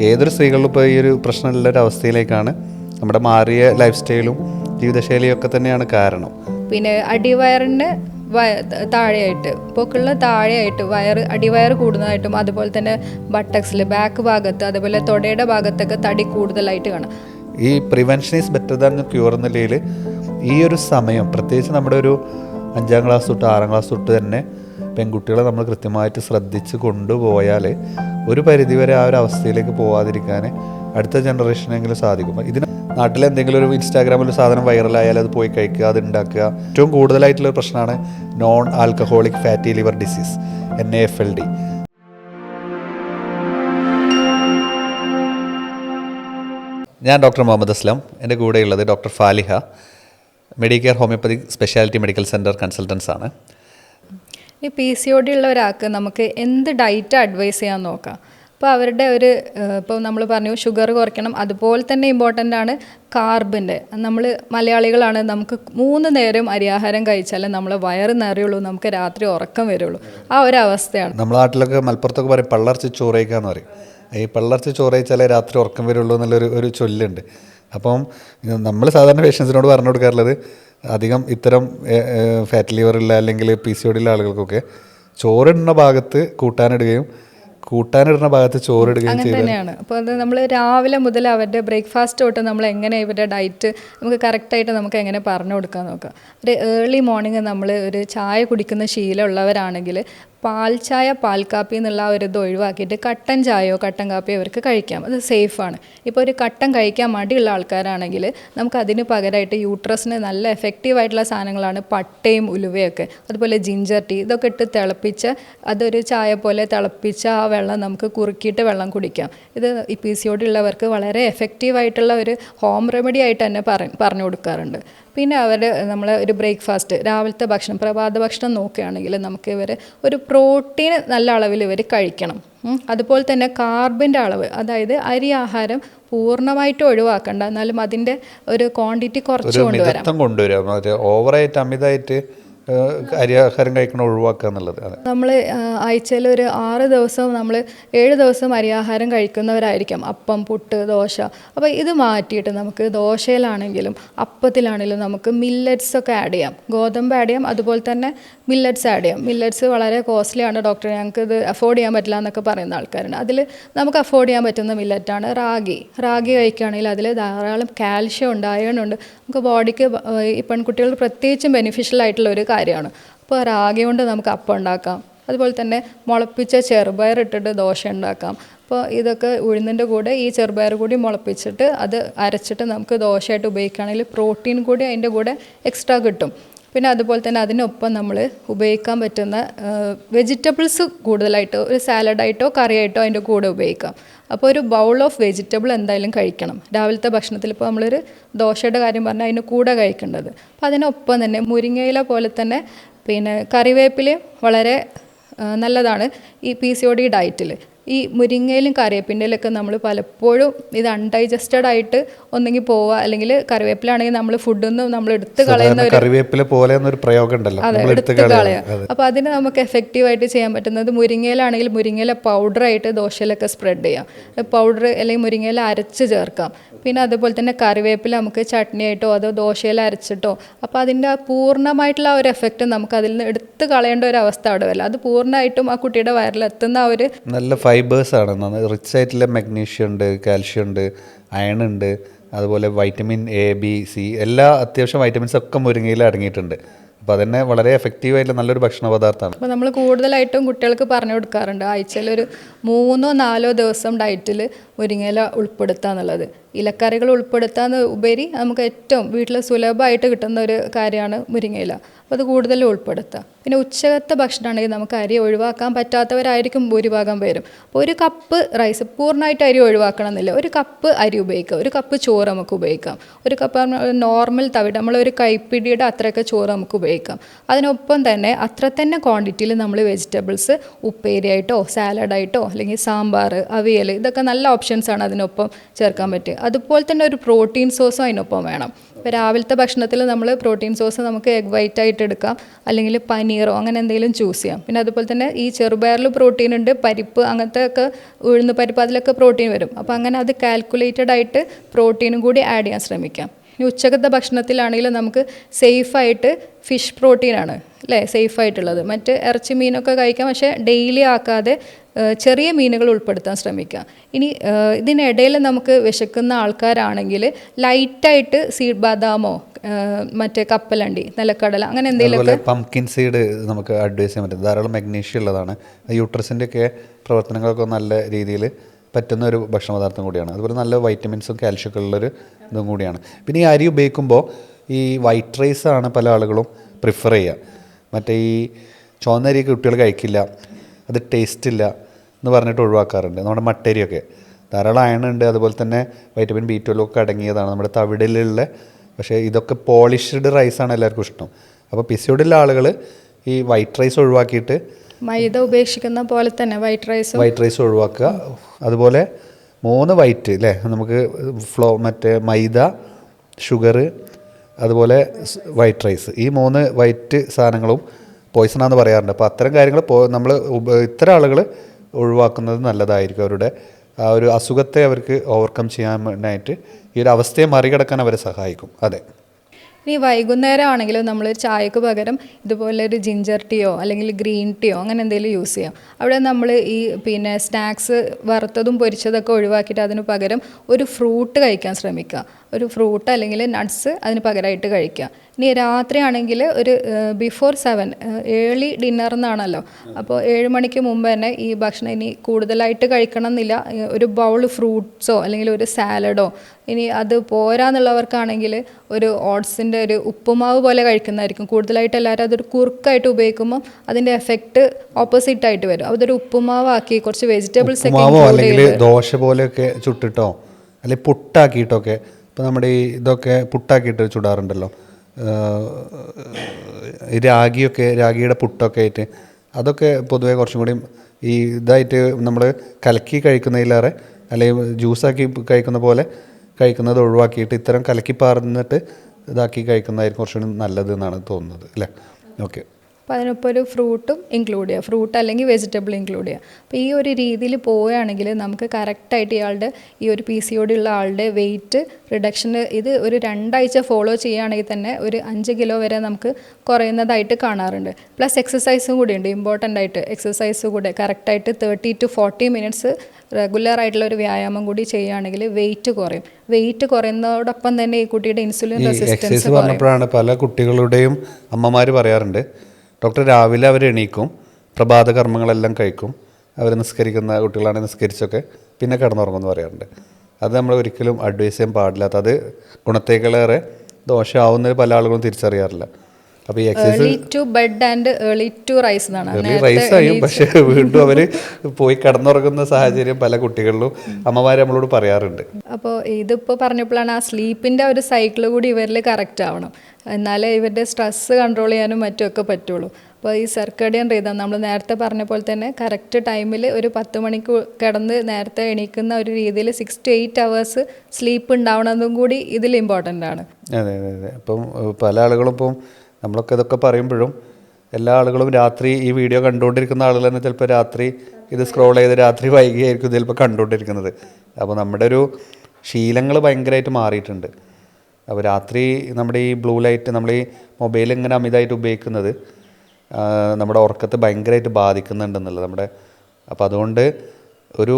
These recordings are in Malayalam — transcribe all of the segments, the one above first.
ഏതൊരു സ്ത്രീകളിലും ഇപ്പോൾ ഈ ഒരു പ്രശ്നമുള്ള ഒരു അവസ്ഥയിലേക്കാണ് നമ്മുടെ മാറിയ ലൈഫ് സ്റ്റൈലും ജീവിതശൈലിയും ഒക്കെ തന്നെയാണ് കാരണം. പിന്നെ അടിവയറിന് വയ താഴെയായിട്ട് പൊക്കിളിന് താഴെയായിട്ട് വയറ് അടിവയർ കൂടുന്നതായിട്ടും അതുപോലെ തന്നെ ബട്ടക്സിൽ ബാക്ക് ഭാഗത്ത് അതുപോലെ തൊടയുടെ ഭാഗത്തൊക്കെ തടി കൂടുതലായിട്ട് കാണാം. ഈ prevention is better than cure എന്ന നിലയിൽ ഈ ഒരു സമയം പ്രത്യേകിച്ച് നമ്മുടെ ഒരു അഞ്ചാം ക്ലാസ് തൊട്ട് ആറാം ക്ലാസ് തൊട്ട് തന്നെ പെൺകുട്ടികളെ നമ്മൾ കൃത്യമായിട്ട് ശ്രദ്ധിച്ച് കൊണ്ടുപോയാൽ ഒരു പരിധിവരെ ആ ഒരു അവസ്ഥയിലേക്ക് പോവാതിരിക്കാൻ അടുത്ത ജനറേഷനെങ്കിലും സാധിക്കും. ഇതിന് നാട്ടിൽ എന്തെങ്കിലും ഒരു ഇൻസ്റ്റാഗ്രാമിൽ ഒരു സാധനം വൈറലായാൽ അത് പോയി കഴിക്കുക അത് ഉണ്ടാക്കുക ഏറ്റവും കൂടുതലായിട്ടുള്ള പ്രശ്നമാണ് non alcoholic fatty liver disease N F L D ഞാൻ ഡോക്ടർ മുഹമ്മദ് അസ്ലം. എന്റെ കൂടെയുള്ളത് doctor Faliha Medicare homeopathy speciality medical centre consultants ആണ്. ഈ പി സി ഒ ഡി ഉള്ളവരാൾക്ക് നമുക്ക് എന്ത് ഡയറ്റ് അഡ്വൈസ് ചെയ്യാൻ നോക്കാം. അപ്പോൾ അവരുടെ ഒരു ഇപ്പോൾ നമ്മൾ പറഞ്ഞു ഷുഗർ കുറയ്ക്കണം അതുപോലെ തന്നെ ഇമ്പോർട്ടന്റ് ആണ് കാർബിന്റെ. നമ്മൾ മലയാളികളാണ് നമുക്ക് മൂന്ന് നേരം അരിയാഹാരം കഴിച്ചാലേ നമ്മളെ വയറ് നിറയുള്ളൂ നമുക്ക് രാത്രി ഉറക്കം വരുള്ളൂ. ആ ഒരു അവസ്ഥയാണ്. നമ്മുടെ നാട്ടിലൊക്കെ മലപ്പുറത്തൊക്കെ പറയും പള്ളർച്ച് ചോറയിക്കാന്ന് പറയും. ഈ പള്ളർച്ച ചോറയിച്ചാലേ രാത്രി ഉറക്കം വരുള്ളൂ എന്നുള്ളൊരു ഒരു ചൊല്ലുണ്ട്. അപ്പം നമ്മൾ സാധാരണ പേഷ്യൻസിനോട് പറഞ്ഞു കൊടുക്കാറുള്ളത് അധികം ഇത്തരം ഫാറ്റ് ലിവറുള്ള അല്ലെങ്കിൽ പി സി ഒടിയുള്ള ആളുകൾക്കൊക്കെ ചോറിടുന്ന ഭാഗത്ത് കൂട്ടാനിടുകയും കൂട്ടാനിടുന്ന ഭാഗത്ത് ചോറിടുകയും തന്നെയാണ്. അപ്പോൾ അത് നമ്മൾ രാവിലെ മുതൽ അവരുടെ ബ്രേക്ക്ഫാസ്റ്റ് തൊട്ട് നമ്മൾ എങ്ങനെ ഇവരുടെ ഡയറ്റ് നമുക്ക് കറക്റ്റായിട്ട് നമുക്ക് എങ്ങനെ പറഞ്ഞു കൊടുക്കാൻ നോക്കാം. ഒരു ഏർലി മോർണിംഗ് നമ്മൾ ഒരു ചായ കുടിക്കുന്ന ശീലമുള്ളവരാണെങ്കിൽ പാൽ ചായ പാൽ കാപ്പി എന്നുള്ള ഒരു ഇത് ഒഴിവാക്കിയിട്ട് കട്ടൻ ചായയോ കട്ടൻ കാപ്പിയോ അവർക്ക് കഴിക്കാം. അത് സേഫാണ്. ഇപ്പോൾ ഒരു കട്ടൻ കഴിക്കാൻ മടിയുള്ള ആൾക്കാരാണെങ്കിൽ നമുക്ക് അതിന് പകരമായിട്ട് യൂട്രസിന് നല്ല എഫക്റ്റീവായിട്ടുള്ള സാധനങ്ങളാണ് പട്ടയും ഉലുവയൊക്കെ. അതുപോലെ ജിഞ്ചർ ടീ ഇതൊക്കെ ഇട്ട് തിളപ്പിച്ച് അതൊരു ചായ പോലെ തിളപ്പിച്ച ആ വെള്ളം നമുക്ക് കുറുക്കിയിട്ട് വെള്ളം കുടിക്കാം. ഇത് ഈ പി സി ഉള്ളവർക്ക് വളരെ എഫക്റ്റീവായിട്ടുള്ള ഒരു ഹോം റെമഡി ആയിട്ട് തന്നെ പറഞ്ഞു കൊടുക്കാറുണ്ട്. പിന്നെ അവർ നമ്മൾ ഒരു ബ്രേക്ക്ഫാസ്റ്റ് രാവിലത്തെ ഭക്ഷണം പ്രഭാത ഭക്ഷണം നോക്കുകയാണെങ്കിൽ നമുക്ക് ഇവർ ഒരു പ്രോട്ടീൻ നല്ല അളവിൽ ഇവർ കഴിക്കണം. അതുപോലെ തന്നെ കാർബിന്റെ അളവ് അതായത് അരി ആഹാരം പൂർണമായിട്ട് ഒഴിവാക്കണ്ട. എന്നാലും അതിന്റെ ഒരു ക്വാണ്ടിറ്റി കുറച്ച് കൊണ്ടുവരാം. ഓവറായിട്ട് അമിതമായിട്ട് അരിയാഹാരം കഴിക്കണം ഒഴിവാക്കുക എന്നുള്ളത് നമ്മൾ ആഴ്ചയിൽ ഒരു ആറ് ദിവസം നമ്മൾ ഏഴ് ദിവസം അരിയാഹാരം കഴിക്കുന്നവരായിരിക്കും. അപ്പം പുട്ട് ദോശ. അപ്പോൾ ഇത് മാറ്റിയിട്ട് നമുക്ക് ദോശയിലാണെങ്കിലും അപ്പത്തിലാണെങ്കിലും നമുക്ക് മില്ലറ്റ്സ് ഒക്കെ ആഡ് ചെയ്യാം. ഗോതമ്പ് ആഡ് ചെയ്യാം അതുപോലെ തന്നെ മില്ലറ്റ്സ് ആഡ് ചെയ്യാം. മില്ലറ്റ്സ് വളരെ കോസ്റ്റ്ലി ആണ് ഡോക്ടർ ഞങ്ങൾക്ക് ഇത് അഫോർഡ് ചെയ്യാൻ പറ്റില്ല എന്നൊക്കെ പറയുന്ന ആൾക്കാരുണ്ട്. അതിൽ നമുക്ക് അഫോർഡ് ചെയ്യാൻ പറ്റുന്ന മില്ലറ്റാണ് റാഗി. റാഗി കഴിക്കുകയാണെങ്കിൽ അതിൽ ധാരാളം കാൽഷ്യം ഉണ്ട് നമുക്ക് ബോഡിക്ക് ഈ പെൺകുട്ടികൾ പ്രത്യേകിച്ചും ബെനിഫിഷ്യൽ ആയിട്ടുള്ള ഒരു കാര്യമാണ്. അപ്പോൾ റാഗി കൊണ്ട് നമുക്ക് അപ്പം ഉണ്ടാക്കാം. അതുപോലെ തന്നെ മുളപ്പിച്ച ചെറുപയർ ഇട്ടിട്ട് ദോശ ഉണ്ടാക്കാം. അപ്പോൾ ഇതൊക്കെ ഉഴുന്നിന്റെ കൂടെ ഈ ചെറുപയർ കൂടി മുളപ്പിച്ചിട്ട് അത് അരച്ചിട്ട് നമുക്ക് ദോശയായിട്ട് ഉപയോഗിക്കുകയാണെങ്കിൽ പ്രോട്ടീൻ കൂടി അതിന്റെ കൂടെ എക്സ്ട്രാ കിട്ടും. പിന്നെ അതുപോലെ തന്നെ അതിനൊപ്പം നമ്മൾ ഉപയോഗിക്കാൻ പറ്റുന്ന വെജിറ്റബിൾസ് കൂടുതലായിട്ട് ഒരു സാലഡായിട്ടോ കറിയായിട്ടോ അതിന്റെ കൂടെ ഉപയോഗിക്കാം. അപ്പോൾ ഒരു ബൗൾ ഓഫ് വെജിറ്റബിൾ എന്തായാലും കഴിക്കണം. രാവിലത്തെ ഭക്ഷണത്തിൽ ഇപ്പോൾ നമ്മളൊരു ദോശയുടെ കാര്യം പറഞ്ഞാൽ അതിന് കൂടെ കഴിക്കേണ്ടത്. അപ്പോൾ അതിനൊപ്പം തന്നെ മുരിങ്ങയില പോലെ തന്നെ പിന്നെ കറിവേപ്പിലയും വളരെ നല്ലതാണ് ഈ പി സി ഒ ഡി ഡയറ്റിൽ ഈ മുരിങ്ങയിലും കറിവേപ്പിന്റെയിലൊക്കെ നമ്മൾ പലപ്പോഴും ഇത് അൺഡൈജസ്റ്റഡ് ആയിട്ട് ഒന്നെങ്കിൽ പോവുക അല്ലെങ്കിൽ കറിവേപ്പിലാണെങ്കിൽ നമ്മൾ ഫുഡൊന്നും നമ്മൾ എടുത്ത് കളയുന്ന കറിവേപ്പില പോലെ എന്നൊരു പ്രയോഗം ഉണ്ടല്ലോ അതെ എടുത്ത് കളയാം അപ്പോൾ അതിന് നമുക്ക് എഫക്റ്റീവ് ആയിട്ട് ചെയ്യാൻ പറ്റുന്നത് മുരിങ്ങയിലാണെങ്കിൽ മുരിങ്ങയില പൗഡറായിട്ട് ദോശയിലൊക്കെ സ്പ്രെഡ് ചെയ്യാം. പൗഡർ അല്ലെങ്കിൽ മുരിങ്ങയില അരച്ച് ചേർക്കാം. പിന്നെ അതുപോലെ തന്നെ കറിവേപ്പില നമുക്ക് ചട്നിയായിട്ടോ അതോ ദോശയിൽ അരച്ചിട്ടോ അപ്പോൾ അതിന്റെ ആ പൂർണമായിട്ടുള്ള ആ ഒരു എഫക്റ്റ് നമുക്ക് അതിൽ നിന്ന് എടുത്ത് കളയേണ്ട ഒരു അവസ്ഥ അവിടെ വരില്ല. അത് പൂർണമായിട്ടും ആ കുട്ടിയുടെ വയറിലെത്തുന്ന ആ ഒരു നല്ല ഫൈബേഴ്സ് ആണ്. റിച്ച് ആയിട്ടുള്ള മഗ്നീഷ്യം ഉണ്ട് കാൽഷ്യം ഉണ്ട് അയൺ ഉണ്ട് അതുപോലെ വൈറ്റമിൻ എ ബി സി എല്ലാ അത്യാവശ്യം വൈറ്റമിൻസ് ഒക്കെ മുരിങ്ങയിൽ അടങ്ങിയിട്ടുണ്ട്. അപ്പോൾ അതന്നെ വളരെ എഫക്റ്റീവ് ആയിട്ടുള്ള നല്ലൊരു ഭക്ഷണ പദാർത്ഥമാണ് അപ്പോൾ നമ്മൾ കൂടുതലായിട്ടും കുട്ടികൾക്ക് പറഞ്ഞു കൊടുക്കാറുണ്ട് ആഴ്ചയിൽ ഒരു മൂന്നോ നാലോ ദിവസം ഡയറ്റിൽ മുരിങ്ങയില ഉൾപ്പെടുത്തുക എന്നുള്ളത് ഇലക്കറികൾ ഉൾപ്പെടുത്താന്ന് ഉപരി നമുക്ക് ഏറ്റവും വീട്ടിൽ സുലഭമായിട്ട് കിട്ടുന്ന ഒരു കാര്യമാണ് മുരിങ്ങയില. അപ്പോൾ അത് കൂടുതൽ ഉൾപ്പെടുത്തുക പിന്നെ ഉച്ചകത്തെ ഭക്ഷണമാണെങ്കിൽ നമുക്ക് അരി ഒഴിവാക്കാൻ പറ്റാത്തവരായിരിക്കും ഭൂരിഭാഗം പേരും. ഒരു കപ്പ് റൈസ് പൂർണമായിട്ട് അരി ഒഴിവാക്കണം എന്നില്ല ഒരു കപ്പ് അരി ഉപയോഗിക്കുക ഒരു കപ്പ് ചോറ് നമുക്ക് ഉപയോഗിക്കാം. ഒരു കപ്പ് നോർമൽ തവിട് നമ്മളൊരു കൈപ്പിടിയുടെ അത്രയൊക്കെ ചോറ് നമുക്ക് ഉപയോഗിക്കാം. അതിനൊപ്പം തന്നെ അത്ര തന്നെ ക്വാണ്ടിറ്റിയിൽ നമ്മൾ വെജിറ്റബിൾസ് ഉപ്പേരിയായിട്ടോ സാലഡായിട്ടോ അല്ലെങ്കിൽ സാമ്പാർ അവിയൽ ഇതൊക്കെ നല്ല ഓപ്ഷൻസാണ് അതിനൊപ്പം ചേർക്കാൻ പറ്റുക. അതുപോലെ തന്നെ ഒരു പ്രോട്ടീൻ സോസും അതിനൊപ്പം വേണം. ഇപ്പോൾ രാവിലത്തെ ഭക്ഷണത്തിൽ നമ്മൾ പ്രോട്ടീൻ സോസ് നമുക്ക് എഗ് വൈറ്റ് ആയിട്ട് എടുക്കാം. അല്ലെങ്കിൽ പനീറോ അങ്ങനെ എന്തെങ്കിലും ചൂസ് ചെയ്യാം. പിന്നെ അതുപോലെ തന്നെ ഈ ചെറുപയറിൽ പ്രോട്ടീൻ ഉണ്ട് പരിപ്പ് അങ്ങനത്തെ ഒക്കെ ഉഴുന്ന് പരിപ്പ് അതിലൊക്കെ പ്രോട്ടീൻ വരും. അപ്പോൾ അങ്ങനെ അത് കാൽക്കുലേറ്റഡ് ആയിട്ട് പ്രോട്ടീനും കൂടി ആഡ് ചെയ്യാൻ ശ്രമിക്കാം. ഇനി ഉച്ചക്കത്തെ ഭക്ഷണത്തിലാണെങ്കിൽ നമുക്ക് സേഫായിട്ട് ഫിഷ് പ്രോട്ടീനാണ് അല്ലേ? സേഫായിട്ടുള്ളത് മറ്റ് ഇറച്ചി മീനൊക്കെ കഴിക്കാം പക്ഷേ ഡെയിലി ആക്കാതെ ചെറിയ മീനുകൾ ഉൾപ്പെടുത്താൻ ശ്രമിക്കുക ഇനി ഇതിനിടയിൽ നമുക്ക് വിശക്കുന്ന ആൾക്കാരാണെങ്കിൽ ലൈറ്റായിട്ട് സീഡ് ബാദാമോ മറ്റേ കപ്പലണ്ടി നിലക്കടല അങ്ങനെ എന്തെങ്കിലും പംകിൻ സീഡ് നമുക്ക് അഡ്വൈസ് ചെയ്യാൻ പറ്റും. ധാരാളം മഗ്നീഷ്യം ഉള്ളതാണ്. യൂട്രസിന്റെ ഒക്കെ പ്രവർത്തനങ്ങളൊക്കെ നല്ല രീതിയിൽ പറ്റുന്ന ഒരു ഭക്ഷണ പദാർത്ഥം കൂടിയാണ്. അതുപോലെ നല്ല വൈറ്റമിൻസും കാൽഷ്യം ഒക്കെ ഉള്ളൊരു ഇതും കൂടിയാണ്. പിന്നെ ഈ അരി ഉപയോഗിക്കുമ്പോൾ ഈ വൈറ്റ് റൈസ് ആണ് പല ആളുകളും പ്രിഫർ ചെയ്യുക. മറ്റേ ഈ ചുവന്ന അരി കുട്ടികൾ കഴിക്കില്ല അത് ടേസ്റ്റ് ഇല്ല എന്ന് പറഞ്ഞിട്ട് ഒഴിവാക്കാറുണ്ട്. നമ്മുടെ മട്ടരിയൊക്കെ. ധാരാളം അയൺ ഉണ്ട് അതുപോലെ തന്നെ വൈറ്റമിൻ ബി ട്വൽവ് ഒക്കെ അടങ്ങിയതാണ് നമ്മുടെ തവിടിലുള്ള പക്ഷേ ഇതൊക്കെ പോളിഷ്ഡ് റൈസാണ് എല്ലാവർക്കും ഇഷ്ടം. അപ്പോൾ പിസിയോടുള്ള ആളുകൾ ഈ വൈറ്റ് റൈസ് ഒഴിവാക്കിയിട്ട് മൈദ ഉപേക്ഷിക്കുന്ന പോലെ തന്നെ വൈറ്റ് റൈസ് വൈറ്റ് റൈസ് ഒഴിവാക്കുക. അതുപോലെ മൂന്ന് വൈറ്റ് അല്ലേ നമുക്ക് ഫ്ലോ മറ്റേ മൈദ ഷുഗർ അതുപോലെ വൈറ്റ് റൈസ് ഈ മൂന്ന് വൈറ്റ് സാധനങ്ങളും പോയിസണാന്ന് പറയാറുണ്ട്. അപ്പോൾ അത്തരം കാര്യങ്ങൾ നമ്മൾ ഇത്തരം ആളുകൾ ഒഴിവാക്കുന്നത് നല്ലതായിരിക്കും അവരുടെ ആ ഒരു അസുഖത്തെ അവർക്ക് ഓവർകം ചെയ്യാനായിട്ട് ഈ ഒരു അവസ്ഥയെ മറികടക്കാൻ അവരെ സഹായിക്കും. അതെ. ഇനി വൈകുന്നേരം ആണെങ്കിലും നമ്മൾ ചായക്ക് പകരം ഇതുപോലെ ഒരു ജിഞ്ചർ ടീയോ അല്ലെങ്കിൽ ഗ്രീൻ ടീയോ അങ്ങനെ എന്തെങ്കിലും യൂസ് ചെയ്യാം. അവിടെ നമ്മൾ ഈ പിന്നെ സ്നാക്സ് വറുത്തതും പൊരിച്ചതൊക്കെ ഒഴിവാക്കിയിട്ട് അതിന് പകരം ഒരു ഫ്രൂട്ട് കഴിക്കാൻ ശ്രമിക്കുക. ഒരു ഫ്രൂട്ട് അല്ലെങ്കിൽ നട്ട്സ് അതിന് പകരമായിട്ട് കഴിക്കുക. ഇനി രാത്രിയാണെങ്കിൽ ഒരു ബിഫോർ സെവൻ ഏർലി ഡിന്നർ എന്നാണല്ലോ. അപ്പോൾ ഏഴ് മണിക്ക് മുമ്പ് തന്നെ ഈ ഭക്ഷണം ഇനി കൂടുതലായിട്ട് കഴിക്കണം എന്നില്ല ഒരു ബൗൾ ഫ്രൂട്ട്സോ അല്ലെങ്കിൽ ഒരു സാലഡോ ഇനി അത് പോരാന്നുള്ളവർക്കാണെങ്കിൽ ഒരു ഓട്സിന്റെ ഒരു ഉപ്പുമാവ് പോലെ കഴിക്കുന്നതായിരിക്കും. കൂടുതലായിട്ട് എല്ലാവരും അതൊരു കുറുക്കായിട്ട് ഉപയോഗിക്കുമ്പോൾ അതിന്റെ എഫക്റ്റ് ഓപ്പോസിറ്റ് ആയിട്ട് വരും. അതൊരു ഉപ്പുമാവാക്കി കുറച്ച് വെജിറ്റബിൾസ് ഒക്കെ ദോശ പോലെയൊക്കെ ചുട്ടിട്ടോ അല്ലെങ്കിൽ പുട്ടാക്കിയിട്ടൊക്കെ ഇപ്പോൾ നമ്മുടെ ഈ ഇതൊക്കെ പുട്ടാക്കിയിട്ട് ചുടാറുണ്ടല്ലോ. രാഗിയൊക്കെ രാഗിയുടെ പുട്ടൊക്കെ ആയിട്ട്. അതൊക്കെ പൊതുവേ കുറച്ചും കൂടി ഈ ഇതായിട്ട് നമ്മൾ കലക്കി കഴിക്കുന്നതിലേറെ അല്ലെങ്കിൽ ജ്യൂസാക്കി കഴിക്കുന്ന പോലെ കഴിക്കുന്നത് ഒഴിവാക്കിയിട്ട് ഇത്തരം കലക്കി പാർന്നിട്ട് ഇതാക്കി കഴിക്കുന്നതായിരിക്കും കുറച്ചുകൂടി നല്ലത് എന്നാണ് തോന്നുന്നത് അല്ലേ? ഓക്കെ. അപ്പോൾ അതിനൊപ്പം ഒരു ഫ്രൂട്ടും ഇൻക്ലൂഡ് ചെയ്യുക ഫ്രൂട്ട് അല്ലെങ്കിൽ വെജിറ്റബിൾ ഇൻക്ലൂഡ് ചെയ്യുക അപ്പോൾ ഈ ഒരു രീതിയിൽ പോവുകയാണെങ്കിൽ നമുക്ക് കറക്റ്റായിട്ട് ഇയാളുടെ ഈ ഒരു പി സി ഒടി ഉള്ള ആളുടെ വെയിറ്റ് റിഡക്ഷൻ ഇത് ഒരു രണ്ടാഴ്ച ഫോളോ ചെയ്യുകയാണെങ്കിൽ തന്നെ ഒരു അഞ്ച് കിലോ വരെ നമുക്ക് കുറയുന്നതായിട്ട് കാണാറുണ്ട്. പ്ലസ് എക്സസൈസും കൂടി ഉണ്ട് ഇമ്പോർട്ടന്റ് ആയിട്ട് എക്സസൈസ് കൂടെ കറക്റ്റായിട്ട് thirty to forty minutes regular ആയിട്ടുള്ള ഒരു വ്യായാമം കൂടി ചെയ്യുകയാണെങ്കിൽ വെയിറ്റ് കുറയും. വെയിറ്റ് കുറയുന്നതോടൊപ്പം തന്നെ ഈ കുട്ടിയുടെ ഇൻസുലിൻ റെസിസ്റ്റൻസ് പറഞ്ഞപ്പോഴാണ് പല കുട്ടികളുടെയും അമ്മമാർ പറയാറുണ്ട് ഡോക്ടർ രാവിലെ അവർ എണീക്കും പ്രഭാത കർമ്മങ്ങളെല്ലാം കഴിക്കും. അവർ നിസ്കരിക്കുന്ന കുട്ടികളാണെങ്കിൽ നിസ്കരിച്ചൊക്കെ പിന്നെ കിടന്നുറങ്ങുമെന്ന് പറയാറുണ്ട്. അത് നമ്മൾ ഒരിക്കലും അഡ്വൈസ് ചെയ്യാൻ പാടില്ലാത്ത അത് ഗുണത്തേക്കാളേറെ ദോഷമാവുന്ന പല ആളുകളും തിരിച്ചറിയാറില്ല. അപ്പോൾ ഈ exercise early to bed and early to rise എന്നാണ് എർലി റൈസ് ആയും പക്ഷേ വീണ്ടും അവർ പോയി കിടന്നുറങ്ങുന്ന സാഹചര്യം പല കുട്ടികളിലും അമ്മമാർ നമ്മളോട് പറയാറുണ്ട്. അപ്പോൾ ഇതിപ്പോൾ പറഞ്ഞപ്പോഴാണ് ആ സ്ലീപ്പിന്റെ ഒരു സൈക്കിൾ കൂടി ഇവരിൽ കറക്റ്റ് ആവണം. എന്നാലേ ഇവരുടെ സ്ട്രെസ്സ് കൺട്രോൾ ചെയ്യാനും മറ്റുമൊക്കെ പറ്റുള്ളൂ. അപ്പോൾ ഈ സർക്കടിയൻ റീതം നമ്മൾ നേരത്തെ പറഞ്ഞ പോലെ തന്നെ കറക്റ്റ് ടൈമിൽ ഒരു പത്ത് മണിക്ക് കിടന്ന് നേരത്തെ എണീക്കുന്ന ഒരു രീതിയിൽ six to eight hours sleep ഉണ്ടാവണതും കൂടി ഇതിൽ ഇമ്പോർട്ടന്റ് ആണ്. അതെ അതെ അതെ. അപ്പം പല ആളുകളും ഇപ്പം നമ്മളൊക്കെ ഇതൊക്കെ പറയുമ്പോഴും എല്ലാ ആളുകളും രാത്രി ഈ വീഡിയോ കണ്ടുകൊണ്ടിരിക്കുന്ന ആളുകൾ തന്നെ ചിലപ്പോൾ രാത്രി ഇത് സ്ക്രോൾ ചെയ്ത് രാത്രി വൈകിയായിരിക്കും ചിലപ്പോൾ കണ്ടുകൊണ്ടിരിക്കുന്നത്. അപ്പോൾ നമ്മുടെ ഒരു ശീലങ്ങൾ ഭയങ്കരമായിട്ട് മാറിയിട്ടുണ്ട്. അപ്പോൾ രാത്രി നമ്മുടെ ഈ ബ്ലൂ ലൈറ്റ് നമ്മൾ ഈ മൊബൈൽ ഇങ്ങനെ അമിതമായിട്ട് ഉപയോഗിക്കുന്നത് നമ്മുടെ ഉറക്കത്തെ ഭയങ്കരമായിട്ട് ബാധിക്കുന്നുണ്ടെന്നുള്ളത്. നമ്മുടെ അപ്പോൾ അതുകൊണ്ട് ഒരു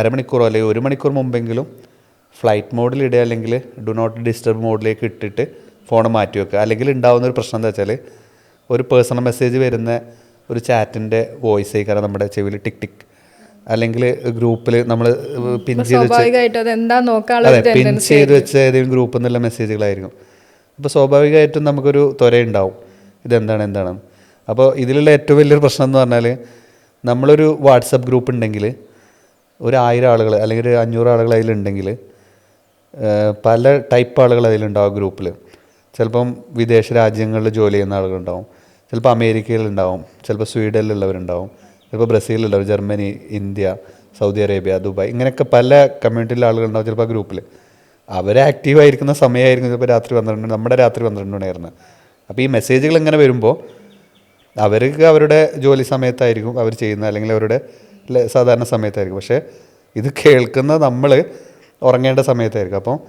അരമണിക്കൂറോ അല്ലെങ്കിൽ ഒരു മണിക്കൂർ മുമ്പെങ്കിലും ഫ്ലൈറ്റ് മോഡിൽ ഇടുക അല്ലെങ്കിൽ ഡു നോട്ട് ഡിസ്റ്റർബ് മോഡിലേക്ക് ഇട്ടിട്ട് ഫോൺ മാറ്റി വെക്കുക. അല്ലെങ്കിൽ ഉണ്ടാകുന്ന ഒരു പ്രശ്നം എന്താ വെച്ചാൽ ഒരു പേഴ്സണൽ മെസ്സേജ് വരുന്ന ഒരു ചാറ്റിന്റെ വോയിസ് ആയിക്കാരം നമ്മുടെ ചെവിയിൽ ടിക് ടിക്. അല്ലെങ്കിൽ ഗ്രൂപ്പിൽ നമ്മൾ പിൻ ചെയ്ത് വെച്ച് അത് പിൻ ചെയ്ത് വെച്ച ഏതെങ്കിലും ഗ്രൂപ്പിൽ നിന്നുള്ള മെസ്സേജുകളായിരിക്കും. അപ്പോൾ സ്വാഭാവികമായിട്ടും നമുക്കൊരു ത്വരയുണ്ടാവും. ഇതെന്താണ് എന്താണ് അപ്പോൾ ഇതിലുള്ള ഏറ്റവും വലിയൊരു പ്രശ്നം എന്ന് പറഞ്ഞാൽ നമ്മളൊരു വാട്സപ്പ് ഗ്രൂപ്പ് ഉണ്ടെങ്കിൽ ഒരു ആയിരം ആളുകൾ അല്ലെങ്കിൽ ഒരു അഞ്ഞൂറ് ആളുകൾ അതിലുണ്ടെങ്കിൽ പല ടൈപ്പ് ആളുകൾ അതിലുണ്ടാവും ഗ്രൂപ്പിൽ ചിലപ്പം വിദേശ രാജ്യങ്ങളിൽ ജോലി ചെയ്യുന്ന ആളുകളുണ്ടാവും. ചിലപ്പോൾ അമേരിക്കയിലുണ്ടാവും. ചിലപ്പോൾ സ്വീഡനിലുള്ളവരുണ്ടാവും. ചിലപ്പോൾ ബ്രസീലിലുള്ളവർ Germany India Saudi Arabia Dubai ഇങ്ങനെയൊക്കെ പല കമ്മ്യൂണിറ്റിയിലെ ആളുകളുണ്ടാവും ചിലപ്പോൾ ഗ്രൂപ്പിൽ അവർ ആക്റ്റീവ് ആയിരിക്കുന്ന സമയമായിരിക്കും ചിലപ്പോൾ രാത്രി പന്ത്രണ്ട് നമ്മുടെ രാത്രി പന്ത്രണ്ട് മണിയായിരുന്നു. അപ്പോൾ ഈ മെസ്സേജുകൾ ഇങ്ങനെ വരുമ്പോൾ അവർക്ക് അവരുടെ ജോലി സമയത്തായിരിക്കും അവർ ചെയ്യുന്ന അല്ലെങ്കിൽ അവരുടെ സാധാരണ സമയത്തായിരിക്കും. പക്ഷേ ഇത് കേൾക്കുന്ന നമ്മൾ ഉറങ്ങേണ്ട സമയത്തായിരിക്കും. അപ്പം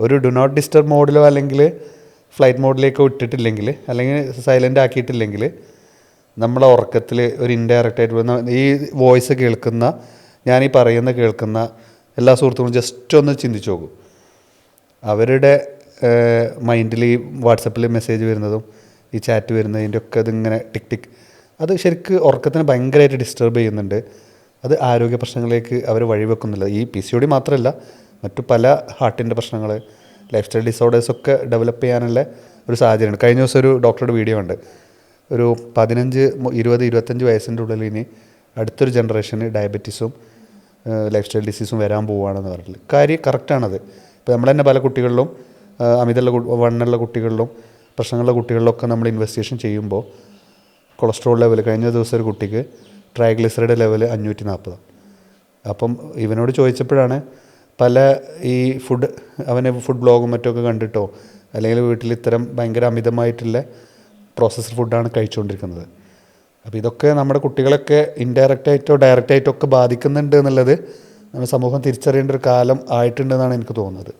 ഒരു ഡു നോട്ട് ഡിസ്റ്റർബ് മോഡിലോ അല്ലെങ്കിൽ ഫ്ലൈറ്റ് മോഡിലേക്ക് ഇട്ടിട്ടില്ലെങ്കിൽ അല്ലെങ്കിൽ സൈലന്റ് ആക്കിയിട്ടില്ലെങ്കിൽ നമ്മളെ ഉറക്കത്തിൽ ഒരു ഇൻഡയറക്റ്റ് ആയിട്ട് വന്ന ഈ വോയിസ് കേൾക്കുന്ന ഞാൻ ഈ പറയുന്ന കേൾക്കുന്ന എല്ലാ സുഹൃത്തുക്കളും ജസ്റ്റ് ഒന്ന് ചിന്തിച്ചു നോക്കും. അവരുടെ മൈൻഡിൽ ഈ വാട്സപ്പിൽ മെസ്സേജ് വരുന്നതും ഈ ചാറ്റ് വരുന്നതിന്റെ ഒക്കെ അതിങ്ങനെ ടിക് ടിക്. അത് ശരിക്ക് ഉറക്കത്തിന് ഭയങ്കരമായിട്ട് ഡിസ്റ്റർബ് ചെയ്യുന്നുണ്ട്. അത് ആരോഗ്യ പ്രശ്നങ്ങളിലേക്ക് അവർ വഴിവെക്കുന്നില്ല. ഈ പി സി ഒ ഡി മാത്രമല്ല മറ്റു പല ഹാർട്ടിന്റെ പ്രശ്നങ്ങൾ ലൈഫ് സ്റ്റൈൽ ഡിസോർഡേഴ്സൊക്കെ ഡെവലപ്പ് ചെയ്യാനുള്ള ഒരു സാഹചര്യമുണ്ട്. കഴിഞ്ഞ ദിവസം ഒരു ഡോക്ടറുടെ വീഡിയോ ഉണ്ട് ഒരു പതിനഞ്ച് ഇരുപത് ഇരുപത്തഞ്ച് വയസ്സിന്റെ ഉള്ളിൽ ഇനി അടുത്തൊരു ജനറേഷന് ഡയബറ്റീസും ലൈഫ് സ്റ്റൈൽ ഡിസീസും വരാൻ പോവുകയാണെന്ന് പറഞ്ഞിട്ട് കാര്യം കറക്റ്റാണത് ഇപ്പോൾ നമ്മൾ തന്നെ പല കുട്ടികളിലും അമിതമുള്ള വണ്ണുള്ള കുട്ടികളിലും പ്രശ്നങ്ങളുള്ള കുട്ടികളിലൊക്കെ നമ്മൾ ഇൻവെസ്റ്റിഗേഷൻ ചെയ്യുമ്പോൾ കൊളസ്ട്രോൾ ലെവൽ കഴിഞ്ഞ ദിവസം ഒരു കുട്ടിക്ക് ട്രൈഗ്ലിസറൈഡ് ലെവൽ അഞ്ഞൂറ്റി നാൽപ്പതാണ് അപ്പം ഇവനോട് ചോദിച്ചപ്പോഴാണ് പല ഈ ഫുഡ് അവനെ ഫുഡ് ബ്ലോഗും മറ്റൊക്കെ കണ്ടിട്ടോ? അല്ലെങ്കിൽ വീട്ടിൽ ഇത്തരം ഭയങ്കര അമിതമായിട്ടുള്ള പ്രോസസ്ഡ് ഫുഡാണ് കഴിച്ചുകൊണ്ടിരിക്കുന്നത്. അപ്പോൾ ഇതൊക്കെ നമ്മുടെ കുട്ടികളൊക്കെ ഇൻഡയറക്റ്റായിട്ടോ ഡയറക്റ്റായിട്ടോ ഒക്കെ ബാധിക്കുന്നുണ്ട് എന്നുള്ളത് നമ്മുടെ സമൂഹം തിരിച്ചറിയേണ്ട ഒരു കാലം ആയിട്ടുണ്ടെന്നാണ് എനിക്ക് തോന്നുന്നത്.